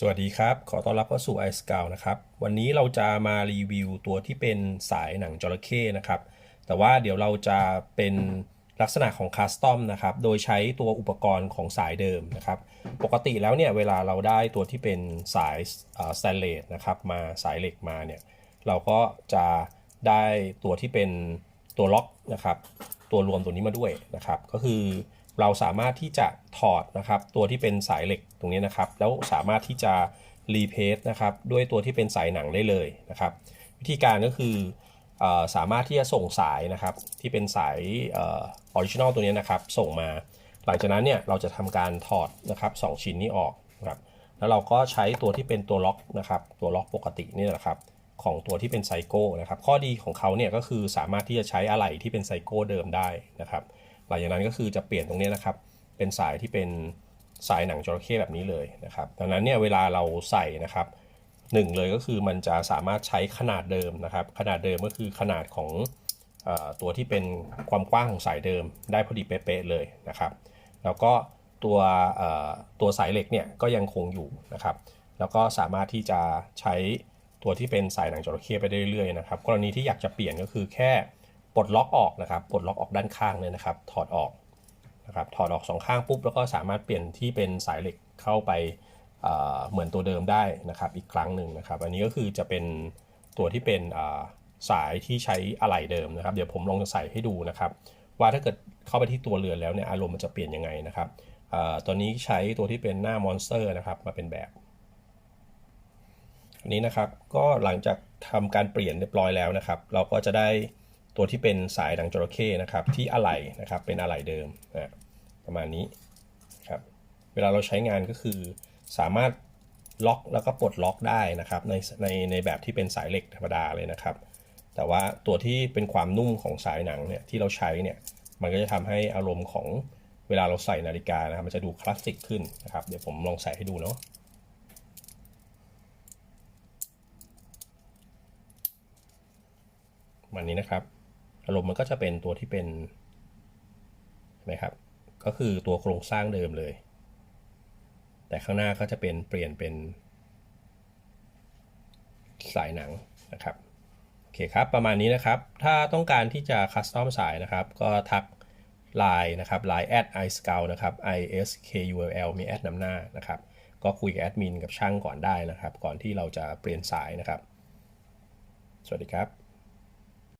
สวัสดีครับ ขอต้อนรับเข้าสู่ i s c o u t นะครับ วันนี้เราจะมารีวิวตัวที่เป็นสายหนังจระเข้นะครับ แต่ว่าเดี๋ยวเราจะเป็นลักษณะของคัสตอมนะครับ โดยใช้ตัวอุปกรณ์ของสายเดิมนะครับ ปกติแล้วเนี่ยเวลาเราได้ตัวที่เป็นสายสแตนเลสนะครับมาสายเหล็กมาเนี่ย เราก็จะได้ตัวที่เป็นตัวล็อกนะครับ ตัวรวมตัวนี้มาด้วยนะครับ ก็คือ เราสามารถที่จะถอดนะครับ ตัวที่เป็นสายเหล็กตรงนี้นะครับ แล้วสามารถที่จะรีเพสนะครับด้วยตัวที่เป็นสายหนังได้เลยนะครับ วิธีการก็คืออสามารถที่จะส่งสายนะครับ ที่เป็นสายออริจินอลตัวนี้นะครับ ส่งมา หลังจากนั้นเนี่ยเราจะทำการถอดนะครับสชิ้นนี้ออกนะครับแล้วเราก็ใช้ตัวที่เป็นตัวล็อกนะครับ ตัวล็อกปกตินี่แหละครับของตัวที่เป็นไซโก้นะครับ ข้อดีของเขาเนี่ยก็คือสามารถที่จะใช้อะไหล่ที่เป็นไซโก้เดิมได้นะครับ หลังจากนั้นก็คือจะเปลี่ยนตรงนี้นะครับ เป็นสายที่เป็นสายหนังจระเข้แบบนี้เลยนะครับดังนั้นเนี่ยเวลาเราใส่นะครับหนึ่งเลยก็คือมันจะสามารถใช้ขนาดเดิมนะครับ ขนาดเดิมก็คือขนาดของอตัวที่เป็นความกว้างของสายเดิม ได้พอดีเป๊ะๆเลยนะครับ แล้วก็ตัวตัวสายเหล็กเนี่ยก็ยังคงอยู่นะครับ แล้วก็สามารถที่จะใช้ตัวที่เป็นสายหนังจระเข้ไปได้เรื่อยๆนะครับ กรณีที่อยากจะเปลี่ยนก็คือแค่ ปลดล็อกออกนะครับปลดล็อกออกด้านข้างเลยนะครับ ถอดออกนะครับถอดออกสองข้างปุ๊บแล้วก็สามารถเปลี่ยนที่เป็นสายเหล็กเข้าไปเเหมือนตัวเดิมได้นะครับ อีกครั้งหนึ่งนะครับ อันนี้ก็คือจะเป็นตัวที่เป็นสายที่ใช้อะไหล่เดิมนะครับ เดี๋ยวผมลองจะใส่ให้ดูนะครับ ว่าถ้าเกิดเข้าไปที่ตัวเรือนแล้วเนี่ยอารมณ์มันจะเปลี่ยนยังไงนะครับเอ่อตัวนี้ใช้ตัวที่เป็นหน้ามอนสเตอร์นะครับมาเป็นแบบอันนี้นะครับก็หลังจากทำการเปลี่ยนเรียบร้อยแล้วนะครับ เราก็จะได้ ตัวที่เป็นสายดังจระเข้นะครับ ที่อะไหล่นะครับ เป็นอะไหล่เดิมนะประมาณนี้ครับ เวลาเราใช้งานก็คือสามารถล็อกแล้วก็ปลดล็อกได้นะครับ ในในในแบบที่เป็นสายเหล็กธรรมดาเลยนะครับ แต่ว่าตัวที่เป็นความนุ่มของสายหนังเนี่ยที่เราใช้เนี่ยมันก็จะทำให้อารมณ์ของเวลาเราใส่นาฬิกานะครับมันจะดูคลาสสิกขึ้นนะครับ เดี๋ยวผมลองใส่ให้ดูเนาะมันนี้นะครับ อารมณ์มันก็จะเป็นตัวที่เป็นเห็นไหมครับ ก็คือตัวโครงสร้างเดิมเลย แต่ข้างหน้าก็จะเป็นเปลี่ยนเป็น สายหนังนะครับโอเคครับ ประมาณนี้นะครับ ถ้าต้องการที่จะคัสตอมสายนะครับ ก็ทักไลน์นะครับไลน์แอด i s c o u นะครับ i s k u l l มีแอดนำหน้านะครับ ก็คุยกับแอดมินกับช่างก่อนได้นะครับ ก่อนที่เราจะเปลี่ยนสายนะครับ สวัสดีครับ